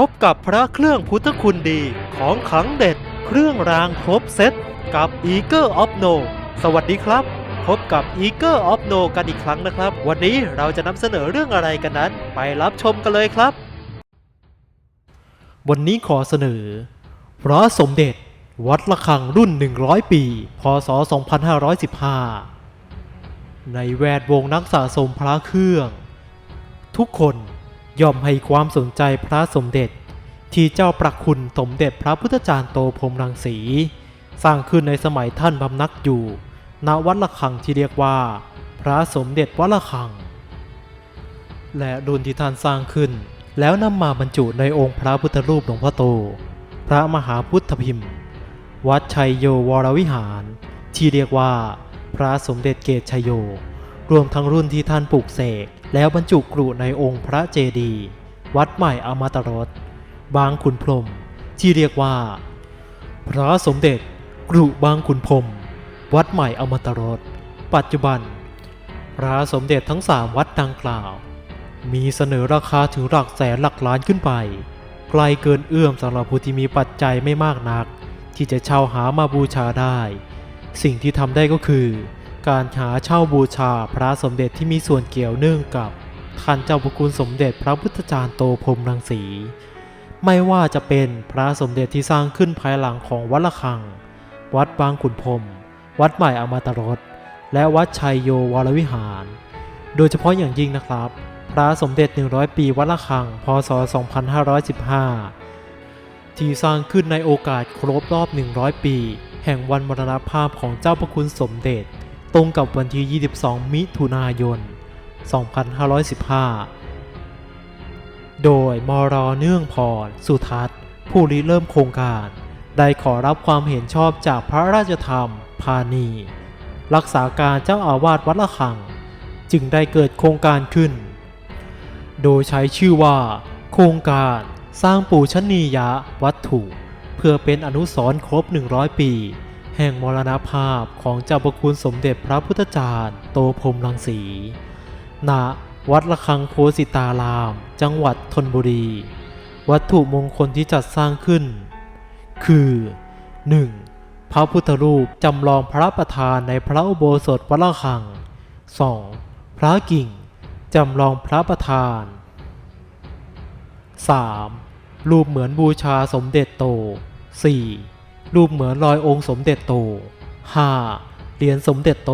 พบกับพระเครื่องพุทธคุณดีของขังเด็ด เครื่องรางครบเซตกับ e a g e of No สวัสดีครับ พบกับ e a g e of No กันอีกครั้งนะครับ วันนี้เราจะนำเสนอเรื่องอะไรกันนั้น ไปรับชมกันเลยครับ วันนี้ขอเสนอ พระสมเด็จ วัดระฆังรุ่น 100 ปี พศ 2515 ในแวดวงนักสะสมพระเครื่อง ทุกคน ย่อมให้ความสนใจพระสมเด็จ ที่เจ้าประคุณสมเด็จพระพุทธจารย์โตพรมรังสี สร้างขึ้นในสมัยท่านบำนักอยู่ณวัดระฆังที่เรียกว่า พระสมเด็จวัดระฆัง และรุ่นที่ท่านสร้างขึ้น แล้วนำมาบรรจุในองค์พระพุทธรูปหลวงพ่อโต พระมหาพุทธพิมพ์ วัดชัยโยวรวิหาร ที่เรียกว่า พระสมเด็จเกตชัยโย รวมทั้งรุ่นที่ท่านปลูกเสก แล้วบรรจุกรุในองค์พระเจดีย์วัดใหม่อมตะรสบางขุนพรมที่เรียกว่า พระสมเด็จกรุบางขุนพรมวัดใหม่อมตะรสปัจจุบัน พระสมเด็จทั้งสามวัดดังกล่าว มีเสนอราคาถึงหลักแสนหลักล้านขึ้นไปไกลเกินเอื้อมสำหรับผู้ที่มีปัจจัยไม่มากนัก ที่จะเช่าหามาบูชาได้ สิ่งที่ทำได้ก็คือ การหาเช่าบูชาพระสมเด็จที่มีส่วนเกี่ยวเนื่องกับท่านเจ้าพระคุณสมเด็จพระพุทธจารย์โตพรมรังสี ไม่ว่าจะเป็นพระสมเด็จที่สร้างขึ้นภายหลังของวัดละคัง วัดบางขุนพรมวัดใหม่อมตะรสและวัดชัยโยวรวิหาร โดยเฉพาะอย่างยิ่งนะครับ พระสมเด็จ 100 ปีวัดละคัง พศ 2515 ที่สร้างขึ้นในโอกาสครบรอบ 100 ปี แห่งวันมรณภาพของเจ้าพระคุณสมเด็จ ตรงกับวันที่ 22 มิถุนายน 2515 โดยมรเนื่องพร สุทัศน์ ผู้ริเริ่มโครงการ ได้ขอรับความเห็นชอบจากพระราชธรรม พาณี รักษาการเจ้าอาวาสวัดละคัง จึงได้เกิดโครงการขึ้น โดยใช้ชื่อว่า โครงการสร้างปูชนียวัตถุ เพื่อเป็นอนุสรณ์ครบ 100 ปี แห่งมรณภาพของเจ้าพระคุณสมเด็จพระพุทธจารย์โตพรมรังสี ณ วัดระฆังโคสิตาราม จังหวัดธนบุรี วัตถุมงคลที่จัดสร้างขึ้น คือ 1. พระพุทธรูปจำลองพระประธานในพระอุโบสถวัดระฆัง 2. พระกิ่งจำลองพระประธาน 3. รูปเหมือนบูชาสมเด็จโต 4. รูปเหมือนรอยองค์สมเด็จโต 5. เหรียญสมเด็จโต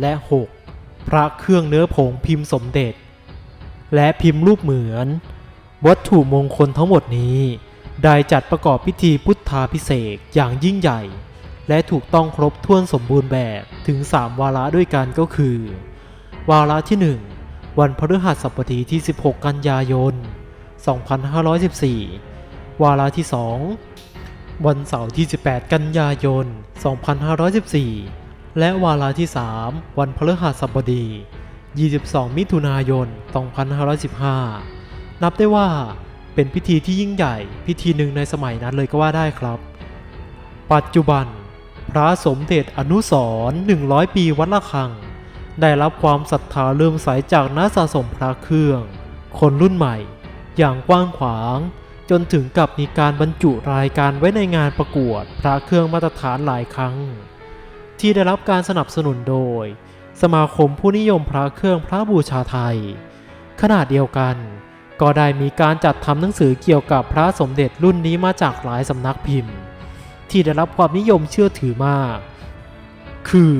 และ 6. พระเครื่องเนื้อผงพิมพ์สมเด็จ และพิมพ์รูปเหมือน วัตถุมงคลทั้งหมดนี้ ได้จัดประกอบพิธีพุทธาพิเศษอย่างยิ่งใหญ่ และถูกต้องครบถ้วนสมบูรณ์แบบถึง 3 วาระด้วยกันก็คือ วาระที่ 1 วันพฤหัสบดีที่ 16 กันยายน 2514 วาระที่ 2 วันเสาร์ที่ 18 กันยายน 2514 และวาระที่ 3 วันพฤหัสบดี 22 มิถุนายน 2515 นับได้ว่าเป็นพิธีที่ยิ่งใหญ่พิธีหนึ่งในสมัยนั้นเลยก็ว่าได้ครับ ปัจจุบัน พระสมเด็จอนุสร100 ปีวัดละคัง ได้รับความศรัทธาเลื่อมใสจากนักสะสมพระเครื่อง คนรุ่นใหม่ อย่างกว้างขวาง จนถึงกับมีการบรรจุรายการไว้ในงานประกวดพระเครื่องมาตรฐานหลายครั้ง ที่ได้รับการสนับสนุนโดย สมาคมผู้นิยมพระเครื่องพระบูชาไทย ขณะเดียวกัน ก็ได้มีการจัดทำหนังสือเกี่ยวกับพระสมเด็จรุ่นนี้มาจากหลายสำนักพิมพ์ ที่ได้รับความนิยมเชื่อถือมาก คือ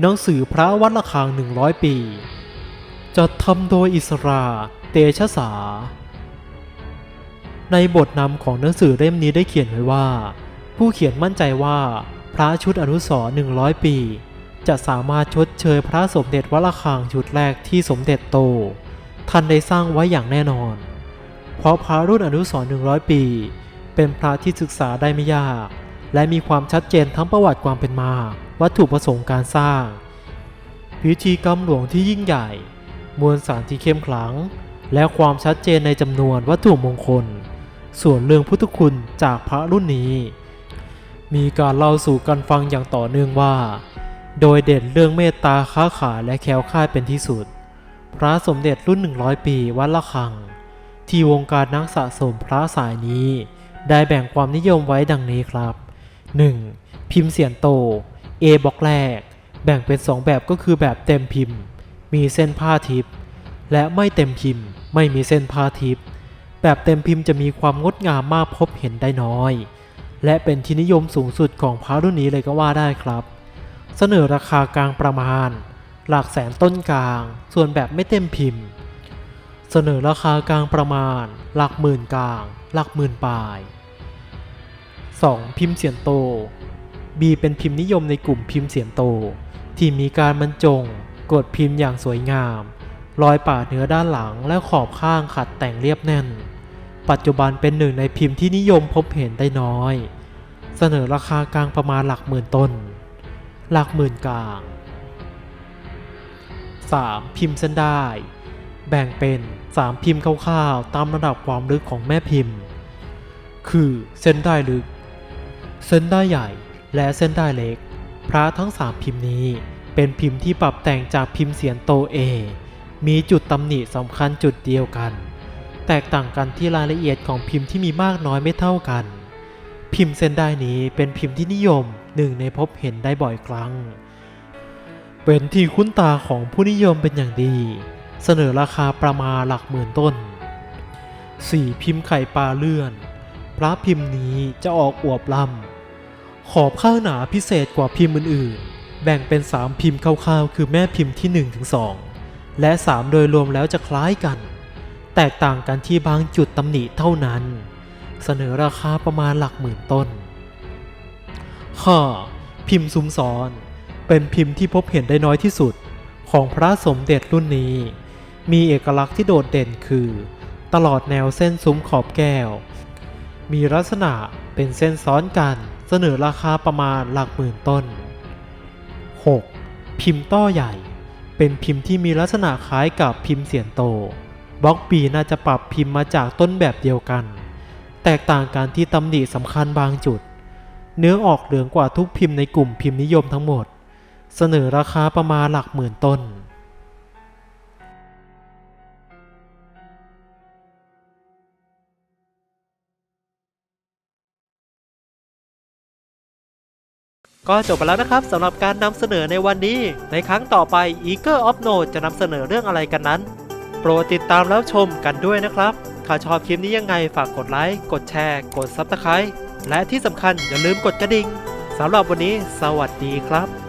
หนังสือพระวัดระฆัง 100 ปี จัดทำโดยอิสรา เตชะสา ในบทนำของหนังสือเล่มนี้ได้เขียนไว้ว่า ผู้เขียนมั่นใจว่าพระชุดอนุสร100 ปี จะสามารถชดเชยพระสมเด็จวัดระฆังชุดแรกที่สมเด็จโต ท่านได้สร้างไว้อย่างแน่นอน เพราะพระรุ่นอนุสร100 ปี เป็นพระที่ศึกษาได้ไม่ยาก และมีความชัดเจนทั้งประวัติความเป็นมา วัตถุประสงค์การสร้าง พิธีกรรมหลวงที่ยิ่งใหญ่ มวลสารที่เข้มขลัง และความชัดเจนในจำนวนวัตถุมงคล ส่วนเรื่องพุทธคุณจากพระรุ่นนี้ มีการเล่าสู่กันฟังอย่างต่อเนื่องว่า โดยเด่นเรื่องเมตตาค้าขายและแคล้วคลาดเป็นที่สุด พระสมเด็จรุ่น 100 ปีวัดละคัง ที่วงการนักสะสมพระสายนี้ ได้แบ่งความนิยมไว้ดังนี้ครับ 1. พิมพ์เสียนโต A บล็อกแรก แบ่งเป็น 2 แบบก็คือแบบเต็มพิมพ์ มีเส้นผ้าทิพย์และไม่เต็มพิมพ์ ไม่มีเส้นผ้าทิพย์ แบบเต็มพิมพ์จะมีความงดงามมากพบเห็นได้น้อย และเป็นที่นิยมสูงสุดของพระรุ่นนี้เลยก็ว่าได้ครับ เสนอราคากลางประมาณ หลักแสนต้นกลาง ส่วนแบบไม่เต็มพิมพ์ เสนอราคากลางประมาณ หลักหมื่นกลาง หลักหมื่นปลาย 2. พิมพ์เสียนโต B เป็นพิมพ์นิยมในกลุ่มพิมพ์เสียนโต ที่มีการบรรจง กดพิมพ์อย่างสวยงาม รอยปาดเนื้อด้านหลังและขอบข้างขัดแต่งเรียบแน่น ปัจจุบันเป็นหนึ่งในพิมพ์ที่นิยมพบเห็นได้น้อย เสนอราคากลางประมาณหลักหมื่นต้น หลักหมื่นกลาง 3. พิมพ์เส้นได้ แบ่งเป็น 3 พิมพ์คร่าวๆตามระดับความลึกของแม่พิมพ์ คือเส้นได้ลึก เส้นได้ใหญ่และเส้นได้เล็ก พระทั้ง 3 พิมพ์นี้เป็นพิมพ์ที่ปรับแต่งจากพิมพ์เสียนโตเอ มีจุดตำหนิสำคัญจุดเดียวกัน แตกต่างกันที่รายละเอียดของพิมพ์ที่มีมากน้อยไม่เท่ากัน พิมพ์เส้นไดนี้เป็นพิมพ์ที่นิยมหนึ่งในพบเห็นได้บ่อยครั้ง เป็นที่คุ้นตาของผู้นิยมเป็นอย่างดี เสนอราคาประมาณหลักหมื่นต้น 4. พิมพ์ไข่ปลาเลื่อน พระพิมพ์นี้จะออกอวบลำขอบข้างหนาพิเศษกว่าพิมพ์อื่นๆ แบ่งเป็น 3 พิมพ์คร่าวๆ คือแม่พิมพ์ที่ 1-2 และ 3 โดยรวมแล้วจะคล้ายกัน แตกต่างกันที่บางจุดตำหนิเท่านั้น เสนอราคาประมาณหลักหมื่นต้น ข้อ พิมพ์ซุ้มซ้อน เป็นพิมพ์ที่พบเห็นได้น้อยที่สุดของพระสมเด็จรุ่นนี้ มีเอกลักษณ์ที่โดดเด่นคือ ตลอดแนวเส้นซุ้มขอบแก้ว มีลักษณะเป็นเส้นซ้อนกันเสนอราคาประมาณหลักหมื่นต้น 6. พิมพ์ต้อใหญ่ เป็นพิมพ์ที่มีลักษณะคล้ายกับพิมพ์เสียนโต บล็อกปีน่าจะปรับพิมพ์มาจากต้นแบบเดียวกัน แตกต่างกันที่ตำหนิสำคัญบางจุด เนื้อออกเหลืองกว่าทุกพิมพ์ในกลุ่มพิมพ์นิยมทั้งหมด เสนอราคาประมาณหลักหมื่นต้นก็จบไปแล้วนะครับสำหรับการนำเสนอในวันนี้ ในครั้งต่อไป Eager of Note จะนำเสนอเรื่องอะไรกันนั้น ปรดติดตามแล้วชมกันด้วยนะครับ ถ้าชอบคลิปนี้ยังไงฝากกดไลค์ กดแชร์ กด Subscribe และที่สำคัญอย่าลืมกดกระดิ่งสำหรับวันนี้ สวัสดีครับ